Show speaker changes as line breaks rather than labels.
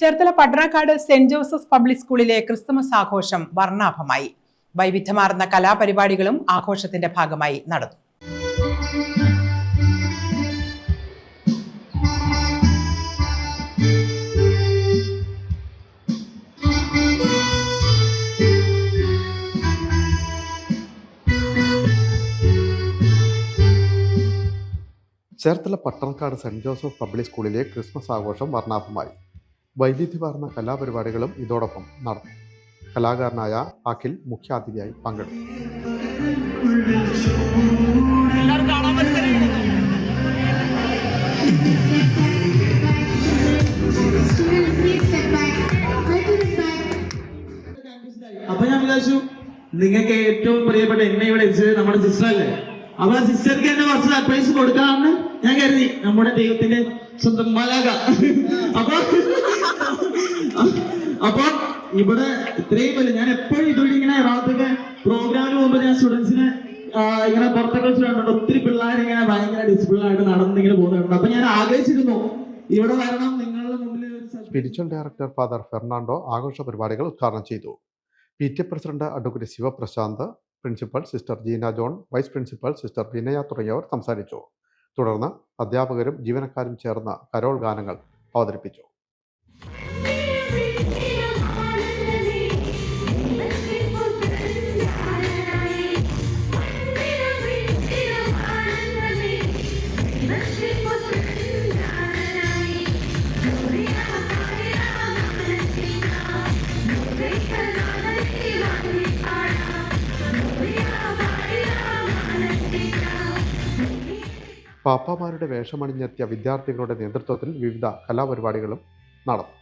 Cherthala Pattanakkad saint Joseph public സ്കൂളിലെ Christmas ആഘോഷം വർണാഭമായി. വൈവിധ്യമാർന്ന കലാപരിപാടികളും ആഘോഷത്തിന്റെ ഭാഗമായി നടന്നു.
Cherthala Pattanakkad saint Joseph public സ്കൂളിലെ ക്രിസ്മസ് ആഘോഷം വർണാഭമായി. വൈവിധ്യമാർന്ന കലാപരിപാടികളും ഇതോടൊപ്പം നടന്നു. കലാകാരനായ അഖിൽ മുഖ്യാതിഥിയായി പങ്കെടുത്തു.
അപ്പൊ ഞാൻ വിചാരിച്ചു നിങ്ങൾക്ക് ഏറ്റവും പ്രിയപ്പെട്ട എന്നെ ഇവിടെ നമ്മുടെ സിസ്റ്റർ അല്ലേ? ആ സിസ്റ്റർക്ക് തന്നെ കുറച്ച് സർപ്രൈസ് കൊടുക്കാമെന്ന് കരുതി നമ്മുടെ ദൈവത്തിന്റെ സ്വന്തം മലക. അപ്പൊ അപ്പൊ ഇവിടെ ഇത്രയും വലിയ ഞാൻ എപ്പോഴും ഇതുവഴി ഇങ്ങനെ എറണാകുളത്തൊക്കെ പ്രോഗ്രാമിന് പോകുമ്പോൾ ഞാൻ സ്റ്റുഡൻസിനെ ഇങ്ങനെ പുറത്തൊക്കെ വെച്ചിട്ടുണ്ട് ഒത്തിരി പിള്ളേർ ഇങ്ങനെ ഭയങ്കര ഡിസിപ്ലിൻ ആയിട്ട് നടന്നിങ്ങനെ പോകുന്നുണ്ട്. അപ്പൊ ഞാൻ ആഗ്രഹിച്ചിരുന്നു ഇവിടെ വരണം നിങ്ങളുടെ മുമ്പിൽ
സ്പിരിച്വൽ ഡയറക്ടർ ഫാദർ ഫെർണാണ്ടോ ആഘോഷ പരിപാടികൾ ഉദ്ഘാടനം ചെയ്തു. P T president advocate Sivaprasanth principal sister Jeena John vice principal sister Vinaya തുടങ്ങിയവർ സംസാരിച്ചു. തുടർന്ന് അധ്യാപകരും ജീവനക്കാരും ചേർന്ന കരോൾ ഗാനങ്ങൾ അവതരിപ്പിച്ചു. പാപ്പാമാരുടെ വേഷമണിഞ്ഞെത്തിയ വിദ്യാർത്ഥികളുടെ നേതൃത്വത്തിൽ വിവിധ കലാപരിപാടികളും നടന്നു.